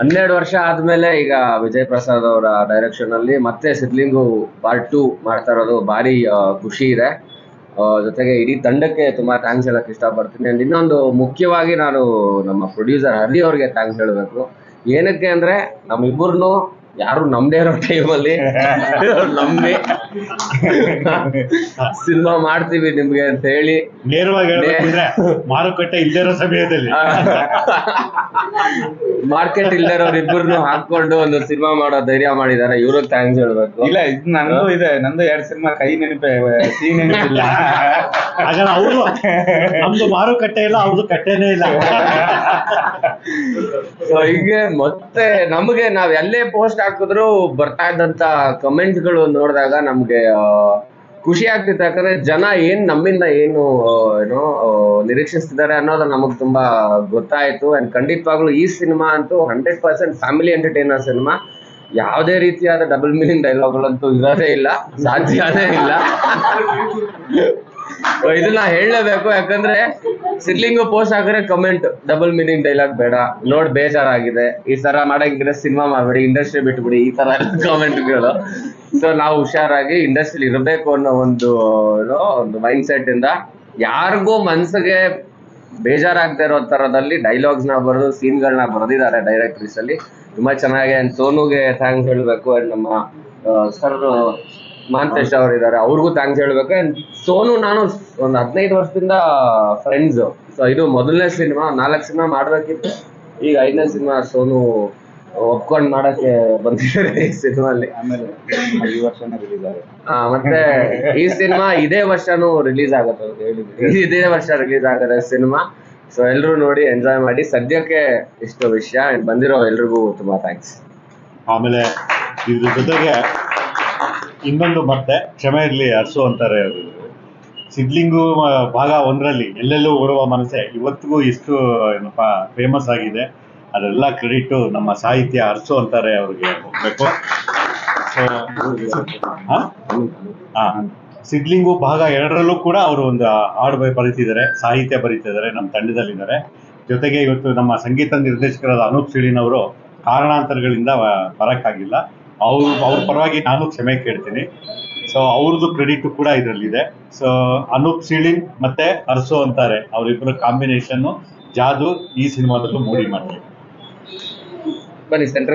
ಹನ್ನೆರಡು ವರ್ಷ ಆದ್ಮೇಲೆ ಈಗ ವಿಜಯ್ ಪ್ರಸಾದ್ ಅವರ ಡೈರೆಕ್ಷನ್ ಅಲ್ಲಿ ಮತ್ತೆ ಸಿದ್ಲಿಂಗು ಪಾರ್ಟ್ ಟೂ ಮಾಡ್ತಾ ಇರೋದು ಭಾರಿ ಖುಷಿ ಇದೆ. ಜೊತೆಗೆ ಇಡೀ ತಂಡಕ್ಕೆ ತುಂಬಾ ಥ್ಯಾಂಕ್ಸ್ ಹೇಳಕ್ ಇಷ್ಟಪಡ್ತೀನಿ. ಅಂಡ್ ಇನ್ನೊಂದು ಮುಖ್ಯವಾಗಿ ನಾನು ನಮ್ಮ ಪ್ರೊಡ್ಯೂಸರ್ ಹರಿ ಅವ್ರಿಗೆ ಥ್ಯಾಂಕ್ಸ್ ಹೇಳಬೇಕು. ಏನಕ್ಕೆ ಅಂದ್ರೆ ನಮ್ಮಿಬ್ಬರನ್ನು ಯಾರು ನಮ್ದೇ ಇರೋ ಟೈಮಲ್ಲಿ ನಂಬಿ ಸಿನಿಮಾ ಮಾಡ್ತೀವಿ ನಿಮ್ಗೆ ಅಂತ ಹೇಳಿ. ನೇರವಾಗಿ ಮಾರುಕಟ್ಟೆ ಇಲ್ಲದೇ ಇರೋ ಸಮಯದಲ್ಲಿ. ಮಾರ್ಕೆಟ್ ಇಲ್ದಿರೋರ್ ಇಬ್ಬರನ್ನು ಹಾಕೊಂಡು ಒಂದು ಸಿನಿಮಾ ಮಾಡೋ ಧೈರ್ಯ ಮಾಡಿದಾರೆ. ಇವ್ರಿಗೆ ಥ್ಯಾಂಕ್ಸ್ ಹೇಳ್ಬೇಕು. ಇಲ್ಲ ಇದು ನಂದು ಇದೆ. ನಂದು ಎರಡ್ ಸಿನಿಮಾ ಕೈ ನೆನಪೆ ಸೀನ್ ನೆನಪಿಲ್ಲ. ಹಾಗಾದ್ರೆ ಅವರು ನಮ್ದು ಮಾರುಕಟ್ಟೆ ಇಲ್ಲ ಅವ್ರದ್ದು ಕಟ್ಟೆನೇ ಇಲ್ಲ. ಸೊ ಹೀಗೆ ಮತ್ತೆ ನಮಗೆ ನಾವ್ ಎಲ್ಲೇ ಪೋಸ್ಟ್ ಹಾಕಿದ್ರು ಬರ್ತಾ ಇದ್ದಂತ ಕಮೆಂಟ್ಗಳು ನೋಡಿದಾಗ ನಮ್ಗೆ ಖುಷಿ ಆಗ್ತಿತ್ತು. ಯಾಕಂದ್ರೆ ಜನ ಏನ್ ನಮ್ಮಿಂದ ಏನು ಏನೋ ನಿರೀಕ್ಷಿಸ್ತಿದ್ದಾರೆ ಅನ್ನೋದು ನಮಗ್ ತುಂಬಾ ಗೊತ್ತಾಯ್ತು. ಅಂಡ್ ಖಂಡಿತವಾಗ್ಲೂ ಈ ಸಿನಿಮಾ ಅಂತೂ hundred percent family entertainer cinema. ಯಾವುದೇ ರೀತಿಯಾದ ಡಬಲ್ ಮೀನಿಂಗ್ ಡೈಲಾಗ್ಗಳಂತೂ ಇರೋದೇ ಇಲ್ಲ. ಸಾಧ್ಯ ಇಲ್ಲ. ಇದನ್ನ ಹೇಳಲೇಬೇಕು, ಯಾಕಂದ್ರೆ ಸಿದ್ಲಿಂಗು ಪೋಸ್ಟ್ ಹಾಕಿದ್ರೆ ಕಮೆಂಟ್ ಡಬಲ್ ಮೀನಿಂಗ್ ಡೈಲಾಗ್ ಬೇಡ. ನೋಡ್ ಬೇಜಾರಾಗಿದೆ. ಈ ತರ ಮಾಡಂಗಿದ್ರೆ ಸಿನಿಮಾ ಮಾಡ್ಬೇಡಿ ಇಂಡಸ್ಟ್ರಿ ಬಿಟ್ಬಿಡಿ, ಈ ತರ ಕಮೆಂಟ್ಗಳು ಸೊ ನಾವು ಹುಷಾರಾಗಿ ಇಂಡಸ್ಟ್ರಿ ಇರಬೇಕು ಅನ್ನೋ ಒಂದು ಒಂದು ಮೈಂಡ್ ಸೆಟ್ ಇಂದ ಯಾರಿಗೂ ಮನ್ಸಿಗೆ ಬೇಜಾರಾಗದೆ ಇರೋ ತರದಲ್ಲಿ ಡೈಲಾಗ್ಸ್ನ ಬರೆದು ಸೀನ್ಗಳನ್ನ ಬರೆದಿದ್ದಾರೆ ಡೈರೆಕ್ಟ್ರಿಸ್ ಅಲ್ಲಿ. ತುಂಬಾ ಚೆನ್ನಾಗಿ ಸೋನುಗೆ ಥ್ಯಾಂಕ್ಸ್ ಹೇಳ್ಬೇಕು. ಅಂಡ್ ನಮ್ಮ ಸರ್ ಮಹಾಂತೇಶ್ ಅವರು ಇದ್ದಾರೆ ಅವ್ರಿಗೂ ಥ್ಯಾಂಕ್ಸ್ ಹೇಳ್ಬೇಕು. ಅಂಡ್ ಸೋನು ನಾನು ಒಂದು ಹದಿನೈದು ವರ್ಷದಿಂದ ಫ್ರೆಂಡ್ಸ್ ಸೊ ಇದು ಮೊದಲನೇ ಸಿನಿಮಾ ನಾಲ್ಕು ಸಿನಿಮಾ ಮಾಡ್ಬೇಕಿತ್ತು. ಈಗ ಐದನೇ ಸಿನಿಮಾ ಸೋನು ಒಪ್ಕೊಂಡ್ ಮಾಡಕ್ಕೆ ಬಂದಿದ್ದಾರೆ ಈ ಸಿನಿಮಾಲ್ಲಿ ಆಮೇಲೆ ಈ ವರ್ಷನೇ ರಿಲೀಸ್ ಮತ್ತೆ ಈ ಸಿನಿಮಾ ಇದೇ ವರ್ಷನೂ ರಿಲೀಸ್ ಆಗುತ್ತೆ ಅಂತ ಹೇಳಿದ್ರು. ಇದೇ ವರ್ಷ ರಿಲೀಸ್ ಆಗತ್ತೆ ಸಿನಿಮಾ ಸೊ ಎಲ್ಲರೂ ನೋಡಿ ಎಂಜಾಯ್ ಮಾಡಿ. ಸದ್ಯಕ್ಕೆ ಇಷ್ಟು ವಿಷಯ ಬಂದಿರೋ ಎಲ್ರಿಗೂ ತುಂಬಾ ಥ್ಯಾಂಕ್ಸ್ ಆಮೇಲೆ ಇದ್ರ ಜೊತೆಗೆ ಇನ್ನೊಂದು ಮತ್ತೆ ಕ್ಷಮೆ ಇರಲಿ, ಅರ್ಸು ಅಂತಾರೆ ಅವರು ಸಿದ್ಲಿಂಗು ಭಾಗ ಒಂದರಲ್ಲಿ, ಎಲ್ಲೆಲ್ಲೂ ಓಡುವ ಮನಸ್ಸೆ. ಇವತ್ತಿಗೂ ಇಷ್ಟು, ಏನಪ್ಪ ಫೇಮಸ್ ಆಗಿದೆ. ಅದೆಲ್ಲ ಕ್ರೆಡಿಟ್ ನಮ್ಮ ಸಾಹಿತ್ಯ ಅರ್ಸು ಅಂತಾರೆ ಅವ್ರಿಗೆ ಹೋಗ್ಬೇಕು. ಸಿದ್ಲಿಂಗು ಭಾಗ ಎರಡರಲ್ಲೂ ಕೂಡ ಅವರು ಒಂದು ಹಾಡು ಬರೀತಿದ್ದಾರೆ, ಸಾಹಿತ್ಯ ಬರೀತಿದ್ದಾರೆ, ನಮ್ಮ ತಂಡದಲ್ಲಿದ್ದಾರೆ. ಜೊತೆಗೆ ಇವತ್ತು ನಮ್ಮ ಸಂಗೀತ ನಿರ್ದೇಶಕರಾದ ಅನೂಪ್ ಸಿಳಿನವರು ಕಾರಣಾಂತರಗಳಿಂದ ಬರಕ್ಕಾಗಿಲ್ಲ. ಅವ್ರು, ಅವ್ರ ಪರವಾಗಿ ನಾನು ಕ್ಷಮೆ ಕೇಳ್ತೀನಿ. ಸೊ ಅವ್ರದ್ದು ಕ್ರೆಡಿಟ್ ಕೂಡ ಇದರಲ್ಲಿದೆ. ಸೊ ಅನೂಪ್ ಸಿಳಿನ್ ಮತ್ತೆ ಅರಸು ಅಂತಾರೆ. ಅವರಿಬ್ಬರ ಕಾಂಬಿನೇಷನ್ ಜಾದು ಈ ಸಿನಿಮಾದಲ್ಲೂ ಮೂಡಿ ಮಾಡ್ತಾರೆ. ಬನ್ನಿ ಸೆಂಟ್ರಲ್